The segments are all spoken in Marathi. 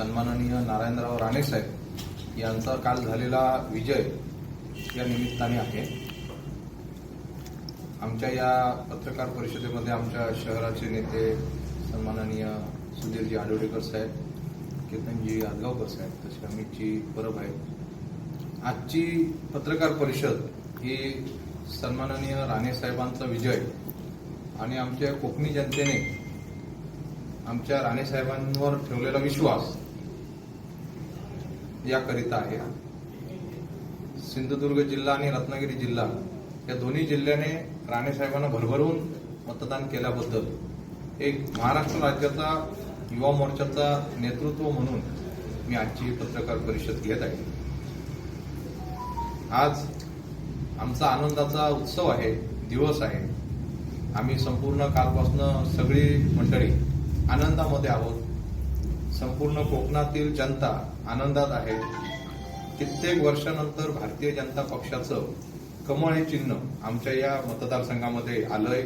सन्माननीय नारायणराव राणे साहेब यांचा काल झालेला विजय या निमित्ताने आहे. आमच्या या पत्रकार परिषदेमध्ये आमच्या शहराचे नेते सन्माननीय सुधीरजी आडोडेकर साहेब केतनजी आदगावकर साहेब तसे अमितजी परब आहेत. आजची पत्रकार परिषद ही सन्माननीय राणे साहेबांचा विजय आणि आमच्या कोकणी जनतेने आमच्या राणे साहेबांवर ठेवलेला विश्वास याकरिता आहे. सिंधुदुर्ग जिल्हा आणि रत्नागिरी जिल्हा या दोन्ही जिल्ह्याने राणे साहेबांना भरभरून मतदान केल्याबद्दल एक महाराष्ट्र राज्याचा युवा मोर्चाचा नेतृत्व म्हणून मी आजची ही पत्रकार परिषद घेत आहे. आज आमचा आनंदाचा उत्सव आहे दिवस आहे. आम्ही संपूर्ण कालपासून सगळी मंडळी आनंदामध्ये आहोत. संपूर्ण कोकणातील जनता आनंदात आहे. कित्येक वर्षानंतर भारतीय जनता पक्षाचं कमळ हे चिन्ह आमच्या या मतदारसंघामध्ये आलंय.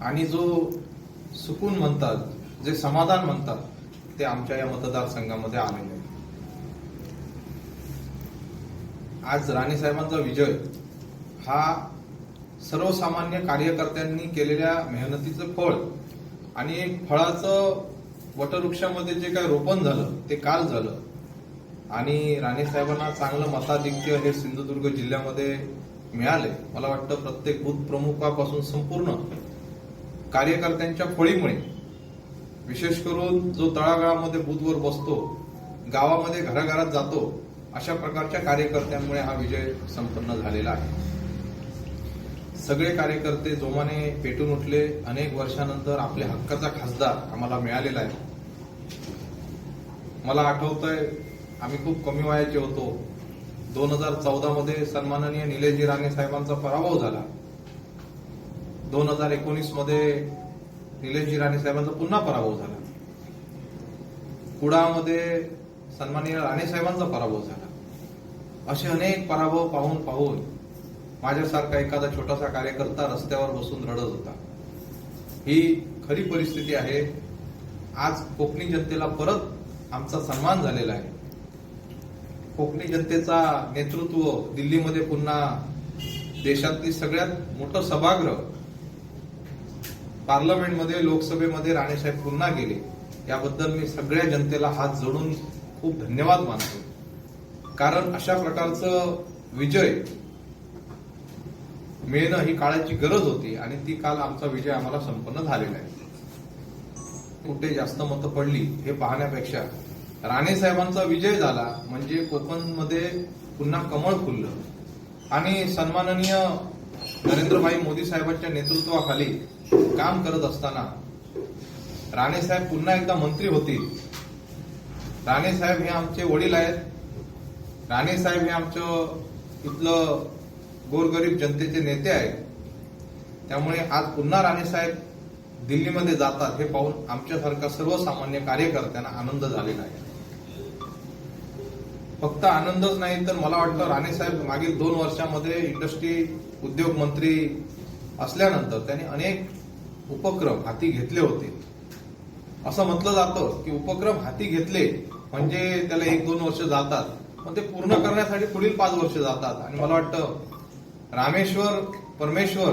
आणि जो सुकून म्हणतात जे समाधान म्हणतात ते आमच्या या मतदारसंघामध्ये आलेले आज राणे साहेबांचा विजय हा सर्वसामान्य कार्यकर्त्यांनी केलेल्या मेहनतीचं फळ आणि फळाचं वटवृक्षामध्ये जे काय रोपण झालं ते काल झालं. आणि राणे साहेबांना चांगलं मताधिक्य हे सिंधुदुर्ग जिल्ह्यामध्ये मिळाले. मला वाटतं प्रत्येक बूथ प्रमुखापासून संपूर्ण कार्यकर्त्यांच्या फळीमुळे विशेष करून जो तळागाळामध्ये बूथवर बसतो गावामध्ये घराघरात जातो अशा प्रकारच्या कार्यकर्त्यांमुळे हा विजय संपन्न झालेला आहे. सगळे कार्यकर्ते जोमाने पेटून उठले. अनेक वर्षानंतर आपल्या हक्काचा खासदार आम्हाला मिळालेला आहे. मला आठवतंय आम्ही खूप कमी वयाचे होतो. दोन हजार चौदा मध्ये सन्माननीय निलेशजी राणे साहेबांचा पराभव झाला. दोन हजार एकोणीसमध्ये निलेशजी राणे साहेबांचा पुन्हा पराभव झाला. कुडामध्ये सन्माननीय राणे साहेबांचा पराभव झाला. असे अनेक पराभव पाहून पाहून माझ्यासारखा एखादा छोटासा कार्यकर्ता रस्त्यावर बसून रडत होता. ही खरी परिस्थिती आहे. आज कोकणी जनतेला परत आमचा सन्मान झालेला आहे. कोकणी जनतेचा नेतृत्व दिल्लीमध्ये पुन्हा देशातली सगळ्यात मोठं सभागृह पार्लमेंटमध्ये लोकसभेमध्ये राणेसाहेब पुन्हा गेले. याबद्दल मी सगळ्या जनतेला हात जोडून खूप धन्यवाद मानतो. कारण अशा प्रकारचं विजय मिळणं ही काळाची गरज होती आणि ती काल आमचा विजय आम्हाला संपन्न झालेला आहे. कुठे जास्त मतं पडली हे पाहण्यापेक्षा राणे साहेबांचा विजय झाला म्हणजे कोकणमध्ये पुन्हा कमळ फुललं. आणि सन्माननीय नरेंद्रभाई मोदी साहेबांच्या नेतृत्वाखाली काम करत असताना राणे साहेब पुन्हा एकदा मंत्री होतील. राणे साहेब हे आमचे वडील आहेत. राणे साहेब हे आमचं इथलं गोरगरीब जनतेचे नेते आहेत. त्यामुळे आज पुन्हा राणे साहेब दिल्लीमध्ये जातात हे पाहून आमच्यासारखा सर्वसामान्य कार्यकर्त्यांना आनंद झालेला आहे. फक्त आनंदच नाही तर मला वाटतं राणे साहेब मागील दोन वर्षामध्ये इंडस्ट्री उद्योग मंत्री असल्यानंतर त्यांनी अनेक उपक्रम हाती घेतले होते. असं म्हटलं जातं की उपक्रम हाती घेतले म्हणजे त्याला एक दोन वर्ष जातात. पण ते पूर्ण करण्यासाठी पुढील पाच वर्ष जातात. आणि मला वाटतं रामेश्वर परमेश्वर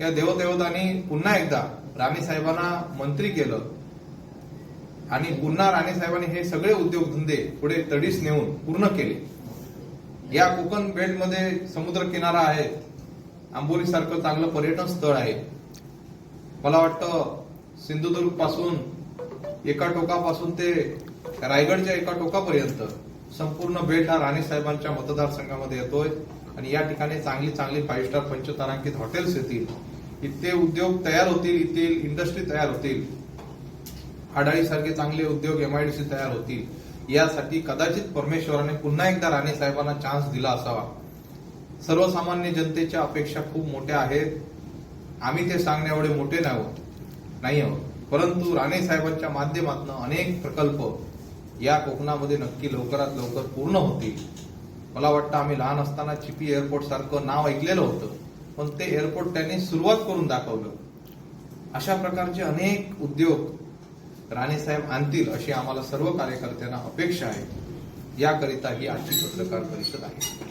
या देवदेवतांनी पुन्हा एकदा राणे साहेबांना मंत्री केलं. आणि पुन्हा राणे साहेबांनी हे सगळे उद्योगधंदे पुढे तडीस नेऊन पूर्ण केले. या कोकण बेल्टमध्ये समुद्र किनारा आहे. आंबोली सारखं चांगलं पर्यटन स्थळ आहे. मला वाटतं सिंधुदुर्गपासून एका टोकापासून ते रायगडच्या एका टोकापर्यंत संपूर्ण बेट हा राणे साहेबांच्या मतदारसंघामध्ये येतोय. आणि या ठिकाणी चांगली चांगली फाईव्ह स्टार पंचतारांकित हॉटेल्स येतील. इथे उद्योग तयार होतील येथील इंडस्ट्री तयार होतील. आडाळी सारखे चांगले उद्योग एमआयडीसी तयार होतील. यासाठी कदाचित परमेश्वराने पुन्हा एकदा राणे साहेबांना चान्स दिला असावा. सर्वसामान्य जनतेच्या अपेक्षा खूप मोठ्या आहेत. आम्ही ते सांगण्या एवढे मोठे नाही आहोत. नाही आहोत. परंतु राणे साहेबांच्या माध्यमातून अनेक प्रकल्प या कोकणामध्ये नक्की लवकरात लवकर पूर्ण होतील. मला वाटतं आम्ही लहान असताना चिपी एअरपोर्ट सारखं नाव ऐकलेलं होतं पण ते एअरपोर्ट त्यांनी सुरुवात करून दाखवलं. अशा प्रकारचे अनेक उद्योग राणेसाहेब आणतील अशी आम्हाला सर्व कार्यकर्त्यांना अपेक्षा आहे. याकरिता ही आजची पत्रकार परिषद आहे.